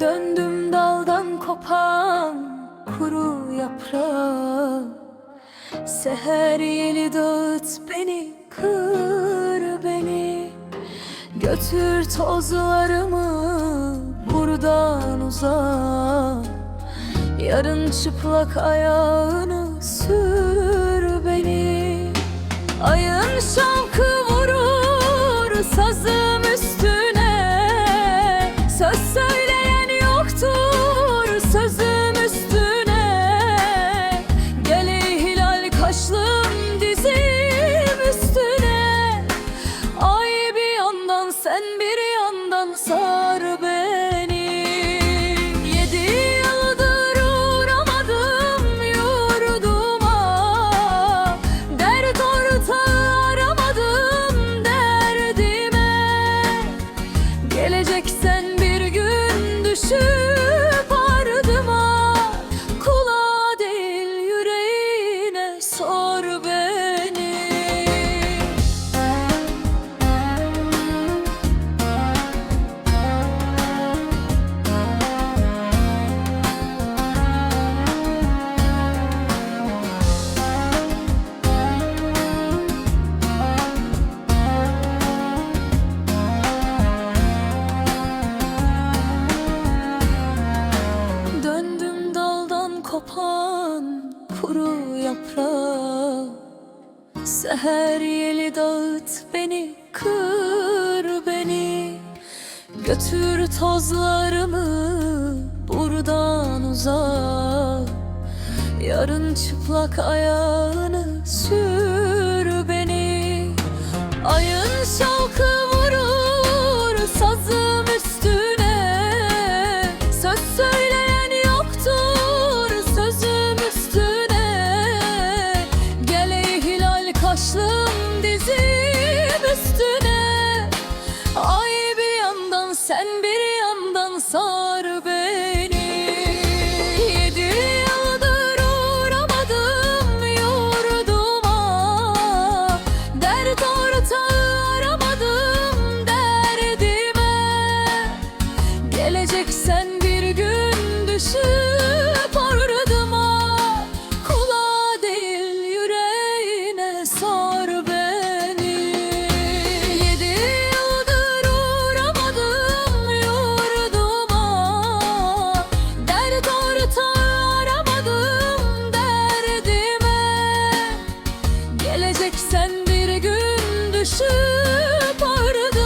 Döndüm daldan kopan kuru yaprağa Seher yeli dağıt beni, kır beni. Götür tozlarımı buradan uzağa. Yarın çıplak ayağını kopan kuru yaprağa Seher yeli dağıt beni, kır beni. Götür tozlarımı buradan uzağa. Yarın çıplak ayağını sür And be. Geleceksen bir gün düşüp ağrını